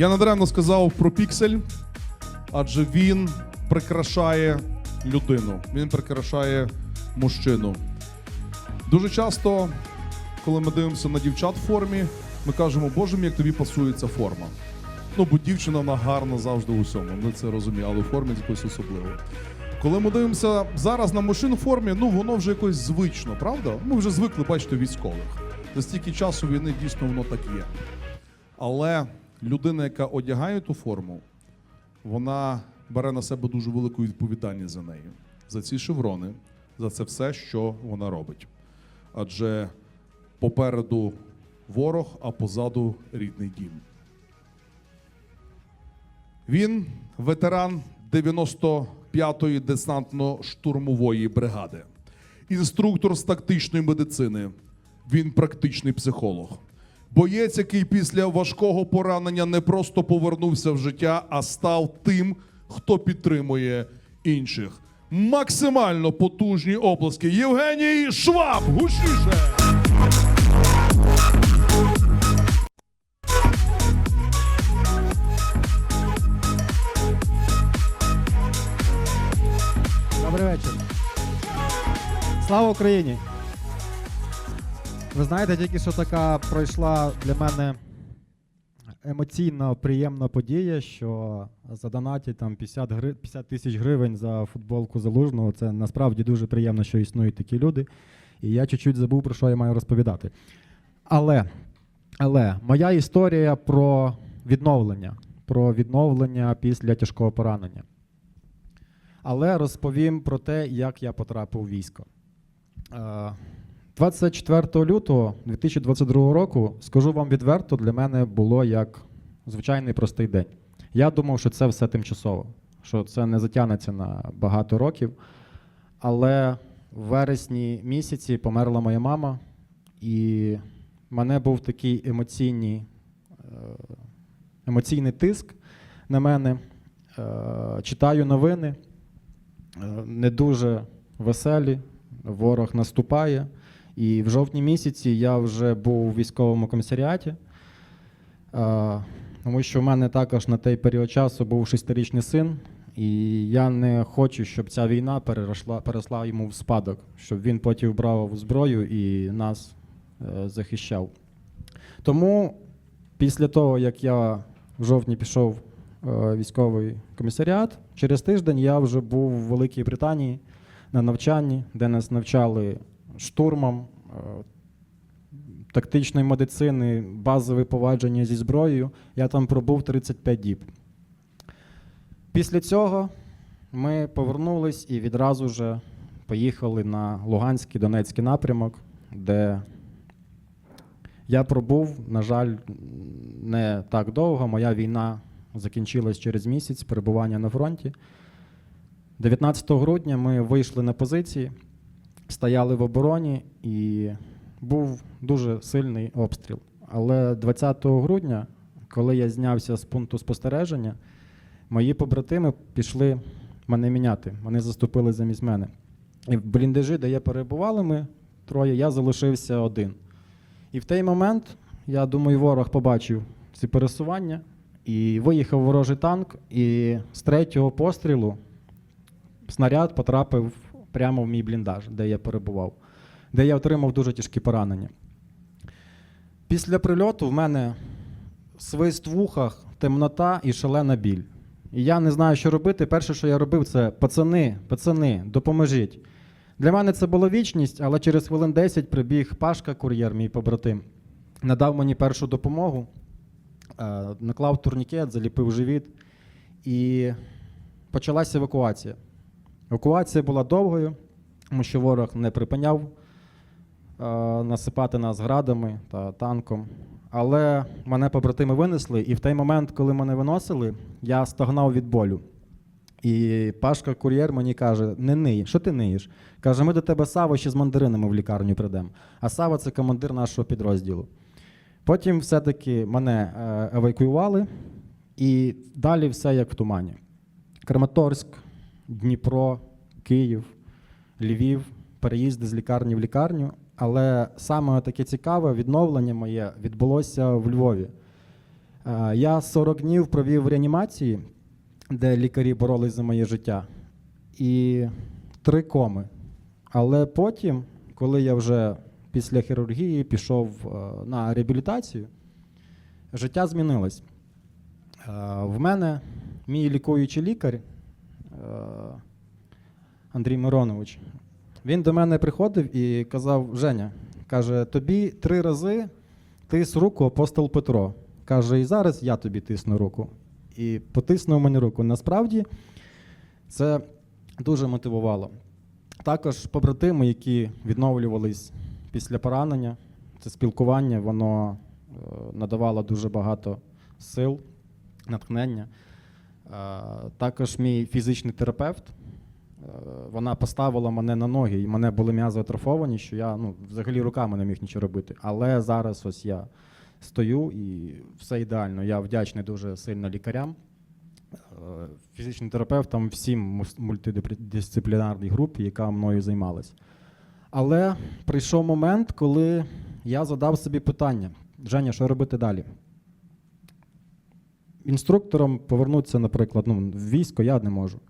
Я надаремно сказав про піксель, адже він прикрашає людину, він прикрашає мужчину. Дуже часто, коли ми дивимося на дівчат в формі, ми кажемо, боже мій, як тобі пасує ця форма. Ну, бо дівчина вона гарна завжди у всьому. Ми це розуміємо, але у формі якось особливо. Коли ми дивимося зараз на мужчин у формі, ну воно вже якось звично, правда? Ми вже звикли бачити військових. За стільки часу війни дійсно воно так є. Але людина, яка одягає ту форму, вона бере на себе дуже велику відповідальність за неї, за ці шеврони, за це все, що вона робить. Адже попереду ворог, а позаду рідний дім. Він ветеран 95-ї десантно-штурмової бригади, інструктор з тактичної медицини. Він практичний психолог. Боєць, який після важкого поранення не просто повернувся в життя, а став тим, хто підтримує інших. Максимально потужні оплески. Євгеній Шваб! Гучніше! Добрий вечір. Слава Україні! Ви знаєте, тільки що така пройшла для мене емоційно приємна подія, що задонатять там 50, гри... 50 тисяч гривень за футболку залужного. Це насправді дуже приємно, що існують такі люди. І я чуть-чуть забув, про що я маю розповідати. Але, але моя історія про відновлення, про відновлення після тяжкого поранення. Але розповім про те, як я потрапив у військо. Е, 24 лютого 2022 року, скажу вам відверто, для мене було як звичайний простий день. Я думав, що це все тимчасово, що це не затягнеться на багато років. Але в вересні місяці померла моя мама, і в мене був такий емоційний, е, емоційний тиск на мене. Е, Читаю новини, е, не дуже веселі, ворог наступає. І в жовтні місяці я вже був у військовому комісаріаті, тому що в мене також на той період часу був шестирічний син, і я не хочу, щоб ця війна переросла, переросла йому в спадок, щоб він потім брав зброю і нас е, захищав. Тому після того, як я в жовтні пішов е, військовий комісаріат, через тиждень я вже був в Великій Британії на навчанні, де нас навчали штурмом, е, тактичної медицини, базове повадження зі зброєю. Я там пробув 35 діб. Після цього ми повернулись і відразу ж поїхали на Луганський Донецький напрямок, де я пробув, на жаль, не так довго. Моя війна закінчилась через місяць перебування на фронті. 19 грудня ми вийшли на позиції, стояли в обороні і був дуже сильний обстріл. Але 20 грудня, коли я знявся з пункту спостереження, мої побратими пішли мене міняти. Вони заступили замість мене. І в бліндажі, де я перебували ми троє, я залишився один. І в той момент, я думаю, ворог побачив ці пересування і виїхав ворожий танк, і з третього пострілу снаряд потрапив прямо в мій бліндаж, де я перебував, де я отримав дуже тяжкі поранення. Після прильоту в мене свист в ухах, темнота і шалена біль. І я не знаю, що робити. Перше, що я робив, це пацани, пацани, допоможіть. Для мене це була вічність, але через хвилин 10 прибіг Пашка, кур'єр, мій побратим, надав мені першу допомогу, е, наклав турнікет, заліпив живіт, і почалася евакуація. Евакуація була довгою, тому що ворог не припиняв е, насипати нас градами та танком. Але мене побратими винесли, і в той момент, коли мене виносили, я стогнав від болю. І Пашка кур'єр мені каже: не ний, що ти ниєш? Каже, ми до тебе Сава ще з мандаринами в лікарню прийдемо. А Сава це командир нашого підрозділу. Потім все-таки мене е, евакуювали, і далі все як в тумані. Краматорськ, Дніпро, Київ, Львів, переїзди з лікарні в лікарню. Але саме таке цікаве відновлення моє відбулося в Львові. Е, Я 40 днів провів в реанімації, де лікарі боролись за моє життя, і три коми. Але потім, коли я вже після хірургії пішов е, на реабілітацію, життя змінилось. Е, В мене мій лікуючий лікар Андрій Миронович. Він до мене приходив і казав: Женя, каже, тобі три рази тис руку апостол Петро. Каже, і зараз я тобі тисну руку. І потиснув мені руку. Насправді це дуже мотивувало. Також побратими, які відновлювались після поранення, це спілкування, воно е, надавало дуже багато сил, натхнення. Е, Також мій фізичний терапевт. е, Вона поставила мене на ноги, і мене були м'язи атрофовані, що я ну, взагалі руками не міг нічого робити. Але зараз ось я стою і все ідеально. Я вдячний дуже сильно лікарям, е, фізичним терапевтам, всім мультидисциплінарній групі, яка мною займалась. Але прийшов момент, коли я задав собі питання: Женя, що робити далі? Інструктором повернутися, наприклад, ну, в військо я не можу.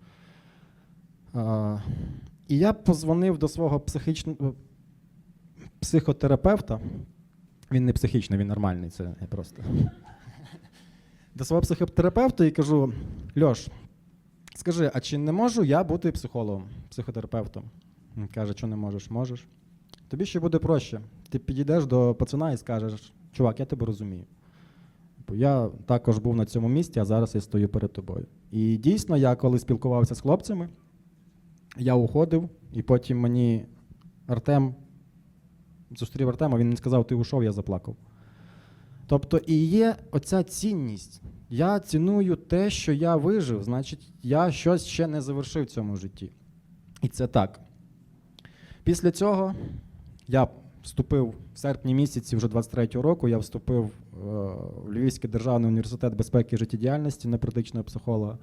А, і я позвонив до свого психічного психотерапевта. Він не психічний, він нормальний, це я просто. До свого психотерапевта і кажу: Льош, скажи, а чи не можу я бути психологом, психотерапевтом? Він каже, що не можеш? Можеш. Тобі ще буде проще. Ти підійдеш до пацана і скажеш, чувак, я тебе розумію. Бо Я також був на цьому місці, а зараз я стою перед тобою. І дійсно, я коли спілкувався з хлопцями, я уходив, і потім мені Артем зустрів Артема, він мені сказав, ти ушов, я заплакав. Тобто і є оця цінність. Я ціную те, що я вижив, значить, я щось ще не завершив в цьому житті. І це так. Після цього я вступив в серпні місяці вже 23-го року, я вступив Львівський державний університет безпеки і життєдіяльності на психолога.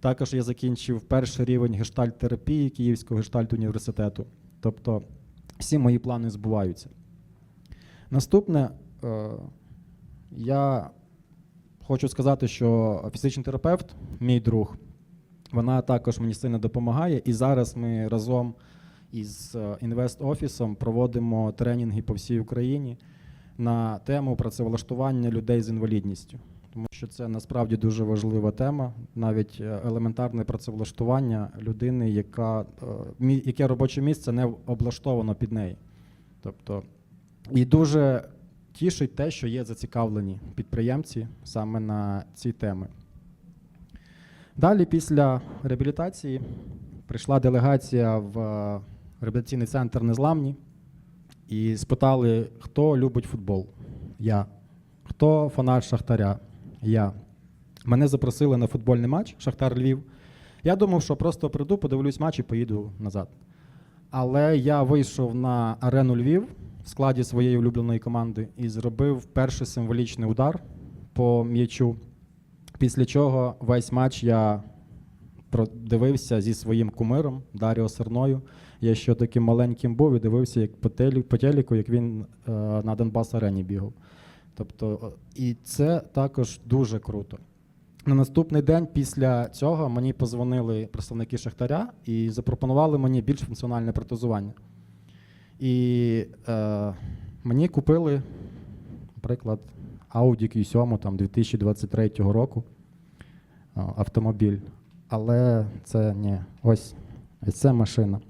Також я закінчив перший рівень гештальт-терапії Київського гештальт-університету. Тобто всі мої плани збуваються. Наступне, е, я хочу сказати, що фізичний терапевт, мій друг, вона також мені сильно допомагає. І зараз ми разом із е, інвест-офісом проводимо тренінги по всій Україні на тему працевлаштування людей з інвалідністю. Тому що це насправді дуже важлива тема, навіть е, елементарне працевлаштування людини, яка, е, яке робоче місце не облаштовано під неї. Тобто, і дуже тішить те, що є зацікавлені підприємці саме на ці теми. Далі, після реабілітації, прийшла делегація в е, реабілітаційний центр Незламні і спитали, хто любить футбол. Я. Хто фанат Шахтаря? Я. Мене запросили на футбольний матч Шахтар Львів. Я думав, що просто прийду, подивлюсь матч і поїду назад. Але я вийшов на арену Львів в складі своєї улюбленої команди і зробив перший символічний удар по м'ячу. Після чого весь матч я дивився зі своїм кумиром Даріо Серною. Я ще таким маленьким був і дивився, як по, телі, по телеку, як він е, на Донбас арені бігав. Тобто, е, і це також дуже круто. На наступний день після цього мені позвонили представники Шахтаря і запропонували мені більш функціональне протезування. І е, мені купили, наприклад, Audi Q7 там, 2023 року е, автомобіль. Але це ні, ось, ось це машина.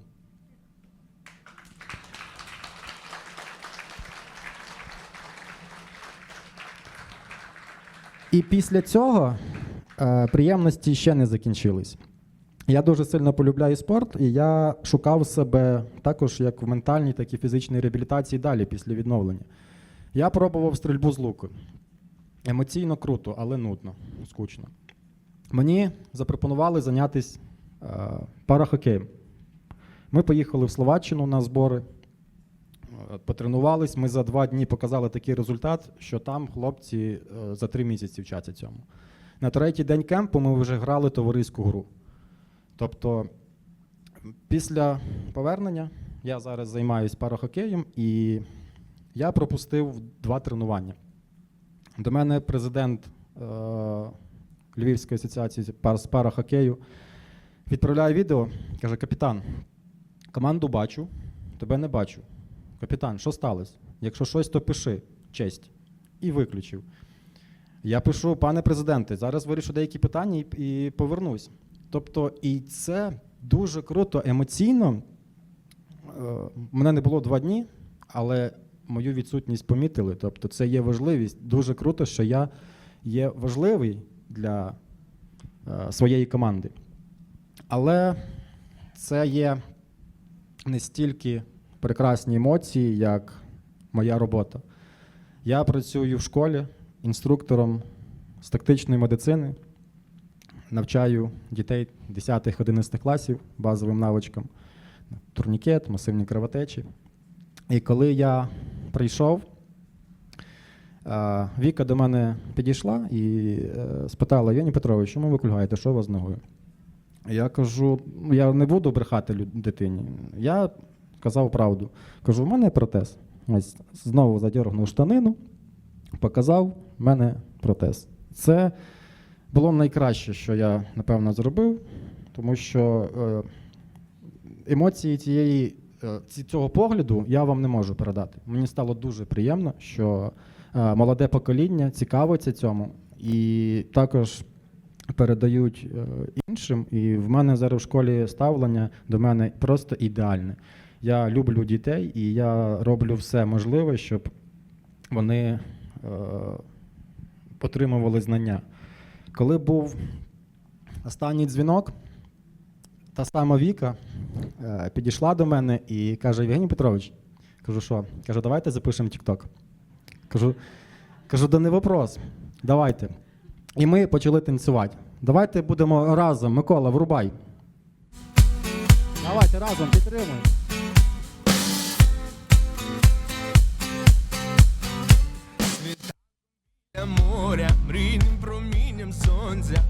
І після цього е, приємності ще не закінчились. Я дуже сильно полюбляю спорт, і я шукав себе також як в ментальній, так і фізичній реабілітації далі після відновлення. Я пробував стрільбу з луку. Емоційно круто, але нудно, скучно. Мені запропонували зайнятися е, парахокеєм. Ми поїхали в Словаччину на збори, потренувались. Ми за два дні показали такий результат, що там хлопці е, за три місяці вчаться цьому. На третій день кемпу ми вже грали товариську гру. Тобто, після повернення я зараз займаюся парахокеєм і я пропустив два тренування. До мене президент е, Львівської асоціації з парахокею. Відправляю відео, каже: капітан, команду бачу, тебе не бачу. Капітан, що сталося? Якщо щось, то пиши, честь. І виключив. Я пишу, пане президенте, зараз вирішу деякі питання і, і повернусь. Тобто, і це дуже круто, емоційно. Е, Мене не було два дні, але мою відсутність помітили. Тобто, це є важливість. Дуже круто, що я є важливий для е, своєї команди. Але це є не стільки прекрасні емоції, як моя робота. Я працюю в школі інструктором з тактичної медицини, навчаю дітей 10-11 класів базовим навичкам турнікет, масивні кровотечі. І коли я прийшов, е, Віка до мене підійшла і е, спитала: Євгеній Петрович, чому ви кульгаєте, що у вас з ногою? Я кажу: «Ну, я не буду брехати дитині. Я казав правду. Кажу, у мене протез. Ось знову задергнув штанину, показав, в мене протез. Це було найкраще, що я, напевно, зробив, тому що е, емоції цієї, е, цього погляду я вам не можу передати. Мені стало дуже приємно, що е, молоде покоління цікавиться цьому і також передають іншим. І в мене зараз в школі ставлення до мене просто ідеальне. Я люблю дітей і я роблю все можливе, щоб вони е, отримували знання. Коли був останній дзвінок, та сама Віка е, підійшла до мене і каже: Євгеній Петрович, кажу, що? Каже, давайте запишемо TikTok. Кажу, кажу, да не вопрос. Давайте. І ми почали танцювати. Давайте будемо разом. Микола, врубай. Давайте разом підтримуємо. Світа моря, мрійним промінням сонця.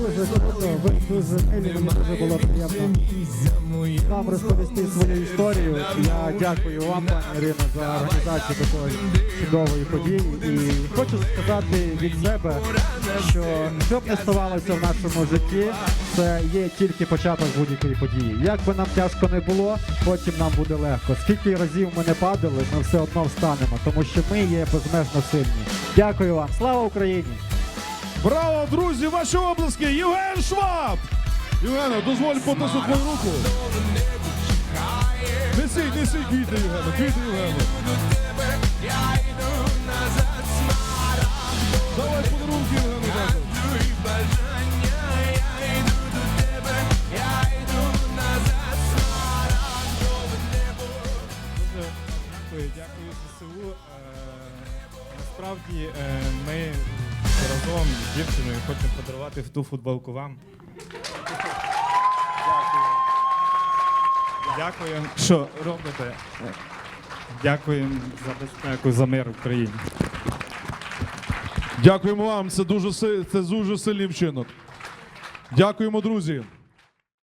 Дуже. Ви дуже дуже було приємно вам розповісти свою історію. Я дякую вам, пані Ірино, за організацію такої чудової події. І хочу сказати від себе, що що б не ставалося в нашому житті, це є тільки початок будь-якої події. Як би нам тяжко не було, потім нам буде легко. Скільки разів ми не падали, ми все одно встанемо, тому що ми є безмежно сильні. Дякую вам. Слава Україні! Браво, друзі! Ваші обласки! Євген Шваб! Євгена, дозволь потиснути твою руку. Несіть, несіть квіти, Євгену, квіти Євгену. Давай подарунки Євгену. дякую. Дякую, ЗСУ. Е, насправді е, ми разом з дівчиною хочемо подарувати ту футболку вам. Дякую. Дякую, що робите. Дякуємо за безпеку, за мир в Україні. Дякуємо вам. Це дуже си- це дуже сильний вчинок. Дякуємо, друзі.